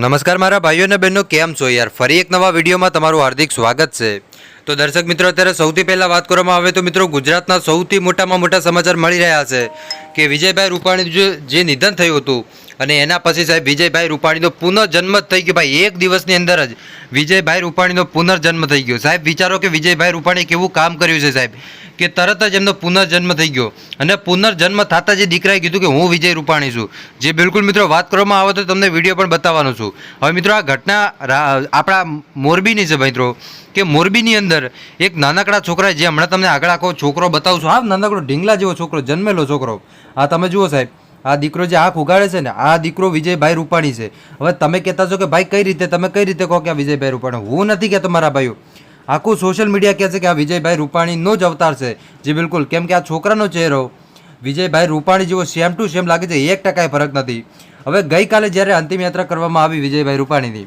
નમસ્કાર મારા ભાઈઓ અને બહેનો, કેમ છો યાર? ફરી એક નવા વિડીયોમાં તમારું હાર્દિક સ્વાગત છે. તો દર્શક મિત્રો, અત્યારે સૌથી પહેલાં વાત કરવામાં આવે તો મિત્રો, ગુજરાતના સૌથી મોટામાં મોટા સમાચાર મળી રહ્યા છે કે વિજયભાઈ રૂપાણી જે જે નિધન થયું હતું અને એના પછી સાહેબ વિજયભાઈ રૂપાણીનો પુનર્જન્મ જ થઈ ગયો. ભાઈ, એક દિવસની અંદર જ વિજયભાઈ રૂપાણીનો પુનર્જન્મ થઈ ગયો. સાહેબ, વિચારો કે વિજયભાઈ રૂપાણીએ કેવું કામ કર્યું છે સાહેબ? કે તરત જ એમનો પુનર્જન્મ થઈ ગયો. અને પુનર્જન્મ થતાં જે દીકરાએ કીધું કે હું વિજય રૂપાણી છું, જે બિલકુલ મિત્રો વાત કરવામાં આવે તો તમને વીડિયો પણ બતાવવાનો છું. હવે મિત્રો આ ઘટના આપણા મોરબીની છે મિત્રો, કે મોરબીની અંદર એક નાનકડા છોકરા જે હમણાં તમને આગળ આખો છોકરો બતાવું છું. હા નાનકડો ઢીંગલા જેવો છોકરો, જન્મેલો છોકરો. આ તમે જુઓ સાહેબ, આ દીકરો જે આંખ ઉગાડે છે ને, આ દીકરો વિજયભાઈ રૂપાણી છે. હવે તમે કહેતા છો કે ભાઈ કઈ રીતે, તમે કઈ રીતે કહો કે આ વિજયભાઈ રૂપાણી? હું નથી કહેતો મારા ભાઈઓ. આખું સોશિયલ મીડિયા કહે છે કે આ વિજયભાઈ રૂપાણીનો જ અવતાર છે. જે બિલકુલ. કેમ કે આ છોકરાનો ચહેરો વિજયભાઈ રૂપાણી જેવો સેમ ટુ સેમ લાગે છે. એક ટકાએ ફરક નથી. હવે ગઈકાલે જ્યારે અંતિમ યાત્રા કરવામાં આવી વિજયભાઈ રૂપાણીની,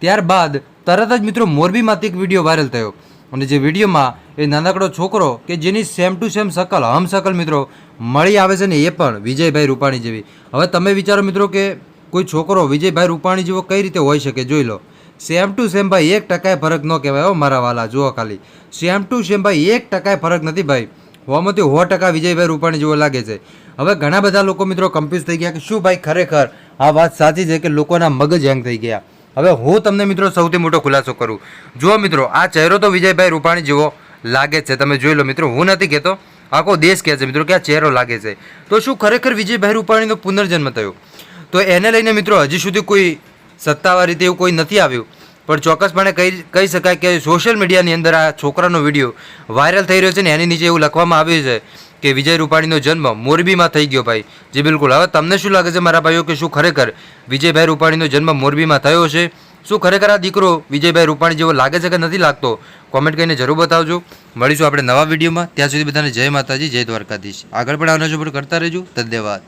ત્યારબાદ તરત જ મિત્રો મોરબીમાંથી એક વીડિયો વાયરલ થયો. અને જે વિડીયોમાં એ નાનકડો છોકરો કે જેની સેમ ટુ સેમ શકલ, હમ શકલ મિત્રો મળી આવે છે ને એ પણ વિજયભાઈ રૂપાણી જેવી. હવે તમે વિચારો મિત્રો કે કોઈ છોકરો વિજયભાઈ રૂપાણી જેવો કઈ રીતે હોઈ શકે? જોઈ લો. સેમ ટુ સેમ ભાઈ, એક ટકાય ફરક ન કહેવાય હો મારા વાલા, જુઓ ખાલી. સેમ ટુ સેમ ભાઈ, એક ટકાય ફરક નથી ભાઈ. હોમાંથી સો ટકા વિજયભાઈ રૂપાણી જેવો લાગે છે. હવે ઘણા બધા લોકો મિત્રો કન્ફ્યુઝ થઈ ગયા કે શું ભાઈ ખરેખર આ વાત સાચી છે કે લોકોના મગજ હેંગ થઈ ગયા? હવે હું તમને મિત્રો સૌથી મોટો ખુલાસો કરું. જુઓ મિત્રો, આ ચહેરો તો વિજયભાઈ રૂપાણી જેવો લાગે છે. તમે જોઈ લો મિત્રો, હું નથી કહેતો. આખો દેશ કહે છે મિત્રો કે આ ચહેરો લાગે છે. તો શું ખરેખર વિજયભાઈ રૂપાણીનો પુનર્જન્મ થયો? તો એને લઈને મિત્રો હજી સુધી કોઈ સત્તાવાર રીતે એવું કોઈ નથી આવ્યું. પણ ચોક્કસપણે કહી કહી શકાય કે સોશિયલ મીડિયાની અંદર આ છોકરાનો વીડિયો વાયરલ થઈ રહ્યો છે ને એની નીચે એવું લખવામાં આવ્યું છે કે વિજય રૂપાણીનો જન્મ મોરબીમાં થઈ ગયો ભાઈ. જે બિલકુલ. હવે તમને શું લાગે છે મારા ભાઈઓ કે શું ખરેખર વિજયભાઈ રૂપાણીનો જન્મ મોરબીમાં થયો છે? શું ખરેખર આ દીકરો વિજયભાઈ રૂપાણી જેવો લાગે છે કે નથી લાગતો? કોમેન્ટ કરીને જરૂર બતાવજો. મળીશું આપણે નવા વિડીયોમાં. ત્યાં સુધી બધાને જય માતાજી, જય દ્વારકાધીશ. આગળ પણ આનો પણ કરતા રહેજો. ધન્યવાદ.